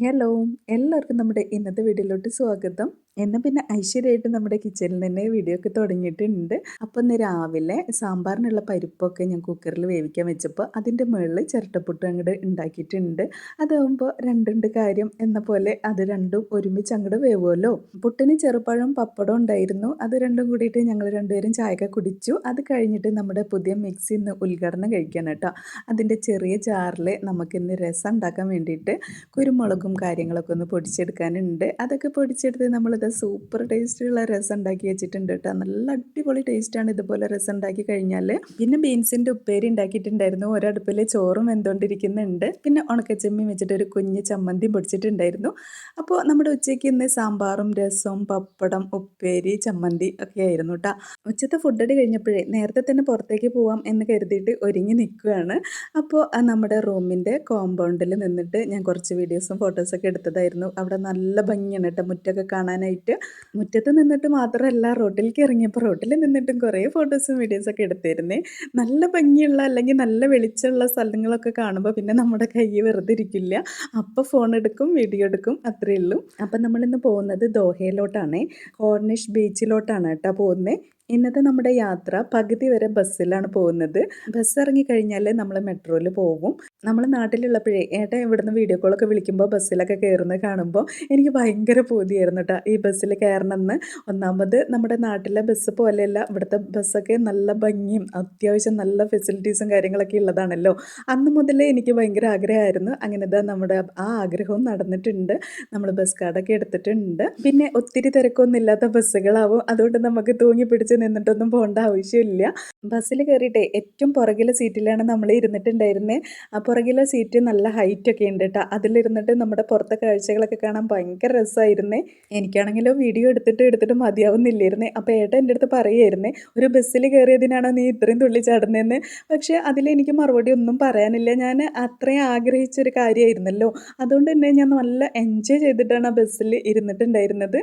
Hello എല്ലാവർക്കും നമ്മുടെ ഇന്നത്തെ വീഡിയോയിലോട്ട് സ്വാഗതം. എന്നാൽ പിന്നെ ഐശ്വര്യമായിട്ട് നമ്മുടെ കിച്ചണിൽ തന്നെ വീഡിയോ ഒക്കെ തുടങ്ങിയിട്ടുണ്ട്. അപ്പോൾ ഇന്ന് രാവിലെ സാമ്പാറിനുള്ള പരിപ്പൊക്കെ ഞാൻ കുക്കറിൽ വേവിക്കാൻ വെച്ചപ്പോൾ അതിന്റെ മുകളിൽ ചിരട്ടപ്പുട്ട് അങ്ങോട്ട് ഉണ്ടാക്കിയിട്ടുണ്ട്. അതാകുമ്പോൾ രണ്ടുണ്ട് കാര്യം എന്ന പോലെ അത് രണ്ടും ഒരുമിച്ച് അങ്ങോട്ട് വേവുമല്ലോ പുട്ടിന് ചെറുപ്പഴം പപ്പടം ഉണ്ടായിരുന്നു. അത് രണ്ടും കൂടിയിട്ട് ഞങ്ങൾ രണ്ടുപേരും ചായക്ക കുടിച്ചു. അത് കഴിഞ്ഞിട്ട് നമ്മുടെ പുതിയ മിക്സി ഇന്ന് ഉദ്ഘാടനം കഴിക്കാൻ കേട്ടോ അതിന്റെ ചെറിയ ചാറിൽ നമുക്കിന്ന് രസം ഉണ്ടാക്കാൻ വേണ്ടിയിട്ട് കുരുമുളകും കാര്യങ്ങളൊക്കെ ഒന്ന് പൊടിച്ചെടുക്കാനുണ്ട്. അതൊക്കെ പൊടിച്ചെടുത്ത് നമ്മളിത് സൂപ്പർ ടേസ്റ്റുള്ള രസം ഉണ്ടാക്കി വെച്ചിട്ടുണ്ട് കേട്ടോ നല്ല അടിപൊളി ടേസ്റ്റാണ് ഇതുപോലെ രസം ഉണ്ടാക്കി കഴിഞ്ഞാൽ പിന്നെ ബീൻസിന്റെ ഉപ്പേരി ഉണ്ടാക്കിയിട്ടുണ്ടായിരുന്നു. ഒരടുപ്പിൽ ചോറും വെന്തുകൊണ്ടിരിക്കുന്നുണ്ട്. പിന്നെ ഉണക്കച്ചമ്മി വെച്ചിട്ട് ഒരു കുഞ്ഞ് ചമ്മന്തി പൊടിച്ചിട്ടുണ്ടായിരുന്നു. അപ്പോൾ നമ്മുടെ ഉച്ചയ്ക്ക് ഇന്ന് സാമ്പാറും രസവും പപ്പടം ഉപ്പേരി ചമ്മന്തി ഒക്കെ ആയിരുന്നു കേട്ടോ ഉച്ചത്തെ ഫുഡ് അടി കഴിഞ്ഞപ്പോഴേ നേരത്തെ തന്നെ പുറത്തേക്ക് പോവാം എന്ന് കരുതിയിട്ട് ഒരുങ്ങി നിൽക്കുകയാണ്. അപ്പോൾ നമ്മുടെ റൂമിന്റെ കോമ്പൗണ്ടിൽ നിന്നിട്ട് ഞാൻ കുറച്ച് വീഡിയോസും ഫോട്ടോസൊക്കെ എടുത്തതായിരുന്നു. അവിടെ നല്ല ഭംഗിയാണ് കേട്ടോ. മുറ്റൊക്കെ കാണാനായിട്ട്. മുറ്റത്ത് നിന്നിട്ട് മാത്രമല്ല റോട്ടിലേക്ക് ഇറങ്ങിയപ്പോൾ റോട്ടിൽ നിന്നിട്ടും കുറേ ഫോട്ടോസും വീഡിയോസൊക്കെ എടുത്തിരുന്നേ. നല്ല ഭംഗിയുള്ള അല്ലെങ്കിൽ നല്ല വെളിച്ചമുള്ള സ്ഥലങ്ങളൊക്കെ കാണുമ്പോൾ പിന്നെ നമ്മുടെ കൈ വെറുതെ ഇരിക്കില്ല. അപ്പോൾ ഫോൺ എടുക്കും വീഡിയോ എടുക്കും അത്രയേ ഉള്ളൂ. അപ്പം നമ്മളിന്ന് പോകുന്നത് ദോഹയിലോട്ടാണ്. കോർണിഷ് ബീച്ചിലോട്ടാണ് കേട്ടോ പോകുന്നത് ഇന്നത്തെ നമ്മുടെ യാത്ര പകുതി വരെ ബസ്സിലാണ് പോകുന്നത്. ബസ് ഇറങ്ങി കഴിഞ്ഞാൽ നമ്മൾ മെട്രോയിൽ പോകും. നമ്മൾ നാട്ടിലുള്ളപ്പോഴേ ഏട്ടൻ ഇവിടുന്ന് വീഡിയോ കോളൊക്കെ വിളിക്കുമ്പോൾ ബസ്സിലൊക്കെ കയറുന്നത് കാണുമ്പോൾ എനിക്ക് ഭയങ്കര പൂതിയായിരുന്നു കേട്ടോ ഈ ബസ്സിൽ കയറണമെന്ന് ഒന്നാമത് നമ്മുടെ നാട്ടിലെ ബസ് പോലെയല്ല ഇവിടുത്തെ ബസ്സൊക്കെ നല്ല ഭംഗിയും അത്യാവശ്യം നല്ല ഫെസിലിറ്റീസും കാര്യങ്ങളൊക്കെ ഉള്ളതാണല്ലോ. അന്ന് മുതലേ എനിക്ക് ഭയങ്കര ആഗ്രഹമായിരുന്നു. അങ്ങനെ നമ്മുടെ ആ ആഗ്രഹവും നടന്നിട്ടുണ്ട്. നമ്മൾ ബസ് കാർഡൊക്കെ എടുത്തിട്ടുണ്ട്. പിന്നെ ഒത്തിരി തിരക്കൊന്നും ഇല്ലാത്ത ബസ്സുകളാവും. അതുകൊണ്ട് നമുക്ക് തൂങ്ങി പിടിച്ച് നിന്നിട്ടൊന്നും പോകേണ്ട ആവശ്യമില്ല. ബസ്സിൽ കയറിയിട്ട് ഏറ്റവും പുറകിലെ സീറ്റിലാണ് നമ്മൾ ഇരുന്നിട്ടുണ്ടായിരുന്നത് ആ പുറകിലെ സീറ്റ് നല്ല ഹൈറ്റ് ഒക്കെ ഉണ്ട് കേട്ടോ അതിലിരുന്നിട്ട് നമ്മുടെ പുറത്തെ കാഴ്ചകളൊക്കെ കാണാൻ ഭയങ്കര രസമായിരുന്നേ. എനിക്കാണെങ്കിലോ വീഡിയോ എടുത്തിട്ട് എടുത്തിട്ട് മതിയാവുന്നില്ലായിരുന്നേ. അപ്പോൾ ഏട്ടൻ എന്റെ അടുത്ത് പറയുമായിരുന്നേ ഒരു ബസ്സിൽ കയറിയതിനാണോ നീ ഇത്രയും തുള്ളി ചാടുന്നതെന്ന് പക്ഷേ അതിലെനിക്ക് മറുപടി ഒന്നും പറയാനില്ല. ഞാൻ അത്രയും ആഗ്രഹിച്ചൊരു കാര്യമായിരുന്നല്ലോ. അതുകൊണ്ട് തന്നെ ഞാൻ നല്ല എൻജോയ് ചെയ്തിട്ടാണ് ആ ബസ്സിൽ ഇരുന്നിട്ടുണ്ടായിരുന്നത്.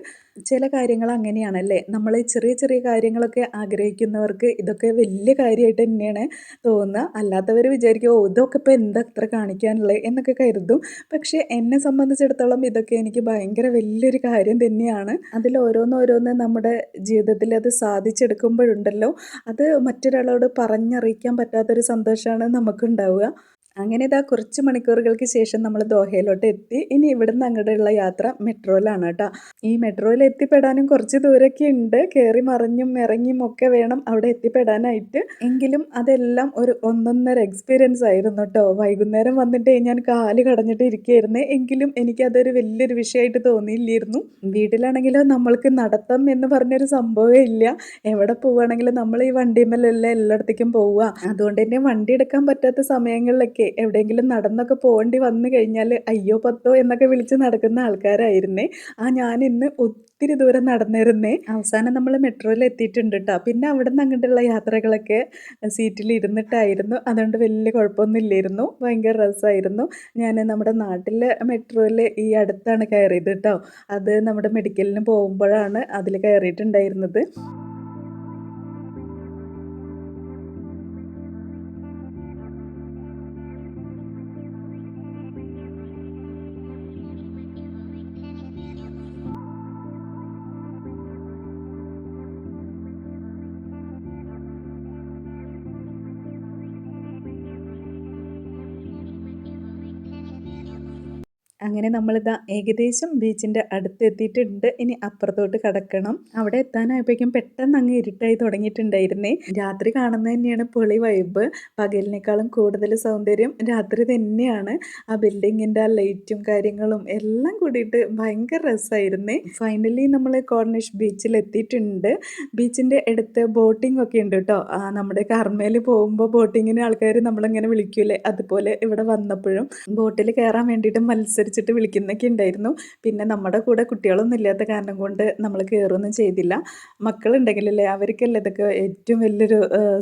ചില കാര്യങ്ങൾ അങ്ങനെയാണല്ലേ? നമ്മൾ ചെറിയ ചെറിയ കാര്യങ്ങളൊക്കെ ആഗ്രഹിക്കുന്നവർക്ക് ഇതൊക്കെ വലിയ കാര്യമായിട്ട് തന്നെയാണ് തോന്നുന്നത് അല്ലാത്തവർ വിചാരിക്കും ഓ ഇതൊക്കെ ഇപ്പോൾ എന്താ അത്ര കാണിക്കാനുള്ളത് എന്നൊക്കെ കരുതും. പക്ഷേ എന്നെ സംബന്ധിച്ചിടത്തോളം ഇതൊക്കെ എനിക്ക് ഭയങ്കര വലിയൊരു കാര്യം തന്നെയാണ്. അതിൽ ഓരോന്നോരോന്ന് നമ്മുടെ ജീവിതത്തിൽ അത് സാധിച്ചെടുക്കുമ്പോഴുണ്ടല്ലോ അത് മറ്റൊരാളോട് പറഞ്ഞറിയിക്കാൻ പറ്റാത്തൊരു സന്തോഷമാണ് നമുക്കുണ്ടാവുക. അങ്ങനെ ഇതാ കുറച്ച് മണിക്കൂറുകൾക്ക് ശേഷം നമ്മൾ ദോഹയിലോട്ട് എത്തി. ഇനി ഇവിടുന്ന് അങ്ങോട്ടുള്ള യാത്ര മെട്രോയിലാണ് കേട്ടോ. ഈ മെട്രോയിൽ എത്തിപ്പെടാനും കുറച്ച് ദൂരമൊക്കെ ഉണ്ട്. കയറി മറിഞ്ഞും ഇറങ്ങിയും ഒക്കെ വേണം അവിടെ എത്തിപ്പെടാനായിട്ട്. എങ്കിലും അതെല്ലാം ഒരു ഒന്നൊന്നര എക്സ്പീരിയൻസ് ആയിരുന്നു കേട്ടോ. വൈകുന്നേരം വന്നിട്ട് ഞാൻ കാൽ കടഞ്ഞിട്ട് ഇരിക്കുകയായിരുന്നു. എങ്കിലും എനിക്കതൊരു വലിയൊരു വിഷയമായിട്ട് തോന്നിയില്ലായിരുന്നു. വീട്ടിലാണെങ്കിലോ നമ്മൾക്ക് നടത്തം എന്ന് പറഞ്ഞൊരു സംഭവമേ ഇല്ല. എവിടെ പോവുകയാണെങ്കിലും നമ്മൾ ഈ വണ്ടിമേലല്ല എല്ലായിടത്തേക്കും പോവുക. അതുകൊണ്ട് തന്നെ വണ്ടി എടുക്കാൻ പറ്റാത്ത സമയങ്ങളിലൊക്കെ ഒക്കെ എവിടെയെങ്കിലും നടന്നൊക്കെ പോകേണ്ടി വന്നു കഴിഞ്ഞാൽ അയ്യോ പത്തോ എന്നൊക്കെ വിളിച്ച് നടക്കുന്ന ആൾക്കാരായിരുന്നേ. ആ ഞാൻ ഇന്ന് ഒത്തിരി ദൂരം നടന്നിരുന്നേ. അവസാനം നമ്മൾ മെട്രോയിൽ എത്തിയിട്ടുണ്ട് കേട്ടോ പിന്നെ അവിടെ നിന്ന് അങ്ങോട്ടുള്ള യാത്രകളൊക്കെ സീറ്റിൽ ഇരുന്നിട്ടായിരുന്നു. അതുകൊണ്ട് വലിയ കുഴപ്പമൊന്നും ഇല്ലായിരുന്നു. ഭയങ്കര രസമായിരുന്നു. ഞാൻ നമ്മുടെ നാട്ടിലെ മെട്രോയിൽ ഈ അടുത്താണ് കയറിയത് കേട്ടോ അത് നമ്മുടെ മെഡിക്കലിന് പോകുമ്പോഴാണ് അതിൽ കയറിയിട്ടുണ്ടായിരുന്നത്. അങ്ങനെ നമ്മളിതാ ഏകദേശം ബീച്ചിന്റെ അടുത്ത് എത്തിയിട്ടുണ്ട് ഇനി അപ്പുറത്തോട്ട് കടക്കണം. അവിടെ എത്താനായപ്പോഴേക്കും പെട്ടെന്ന് അങ്ങ് ഇരുട്ടായി തുടങ്ങിയിട്ടുണ്ടായിരുന്നേ. രാത്രി കാണുന്നത് തന്നെയാണ് പൊളി വൈബ് പകലിനേക്കാളും കൂടുതൽ സൗന്ദര്യം രാത്രി തന്നെയാണ്. ആ ബിൽഡിങ്ങിന്റെ ആ ലൈറ്റും കാര്യങ്ങളും എല്ലാം കൂടിയിട്ട് ഭയങ്കര രസമായിരുന്നേ. ഫൈനലി നമ്മൾ കോർണിഷ് ബീച്ചിൽ എത്തിയിട്ടുണ്ട്. ബീച്ചിന്റെ അടുത്ത് ബോട്ടിംഗ് ഒക്കെ ഉണ്ട് കേട്ടോ. നമ്മുടെ കർമ്മയിൽ പോകുമ്പോൾ ബോട്ടിങ്ങിന് ആൾക്കാർ നമ്മളിങ്ങനെ വിളിക്കൂലേ അതുപോലെ ഇവിടെ വന്നപ്പോഴും ബോട്ടിൽ കയറാൻ വേണ്ടിയിട്ട് മത്സരിച്ച് വിളിച്ചിട്ട് വിളിക്കുന്നൊക്കെ ഉണ്ടായിരുന്നു പിന്നെ നമ്മുടെ കൂടെ കുട്ടികളൊന്നും ഇല്ലാത്ത കാരണം കൊണ്ട് നമ്മൾ കയറൊന്നും ചെയ്തില്ല. മക്കളുണ്ടെങ്കിലല്ലേ അവർക്കല്ലേ ഇതൊക്കെ ഏറ്റവും വലിയൊരു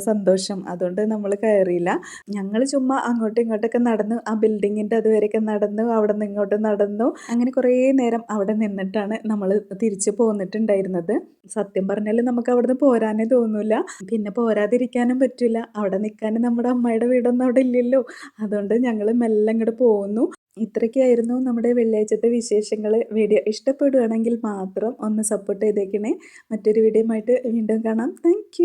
സന്തോഷം. അതുകൊണ്ട് നമ്മൾ കയറിയില്ല ഞങ്ങൾ ചുമ്മാ അങ്ങോട്ടും ഇങ്ങോട്ടൊക്കെ നടന്നു ആ ബിൽഡിങ്ങിന്റെ അതുവരെയൊക്കെ നടന്നു അവിടെ നിന്ന് ഇങ്ങോട്ട് നടന്നു. അങ്ങനെ കുറേ നേരം അവിടെ നിന്നിട്ടാണ് നമ്മൾ തിരിച്ചു പോന്നിട്ടുണ്ടായിരുന്നത്. സത്യം പറഞ്ഞാൽ നമുക്ക് അവിടുന്ന് പോരാനേ തോന്നില്ല പിന്നെ പോരാതിരിക്കാനും പറ്റില്ല. അവിടെ നിൽക്കാനും നമ്മുടെ അമ്മയുടെ വീടൊന്നും അവിടെ ഇല്ലല്ലോ. അതുകൊണ്ട് ഞങ്ങൾ മെല്ലെ അങ്ങോട്ട് പോകുന്നു ഇത്രയ്ക്കായിരുന്നു നമ്മുടെ വെള്ളിയാഴ്ചത്തെ വിശേഷങ്ങൾ വീഡിയോ ഇഷ്ടപ്പെടുകയാണെങ്കിൽ മാത്രം ഒന്ന് സപ്പോർട്ട് ചെയ്തേക്കണേ. മറ്റൊരു വീഡിയോ ആയിട്ട് വീണ്ടും കാണാം. താങ്ക്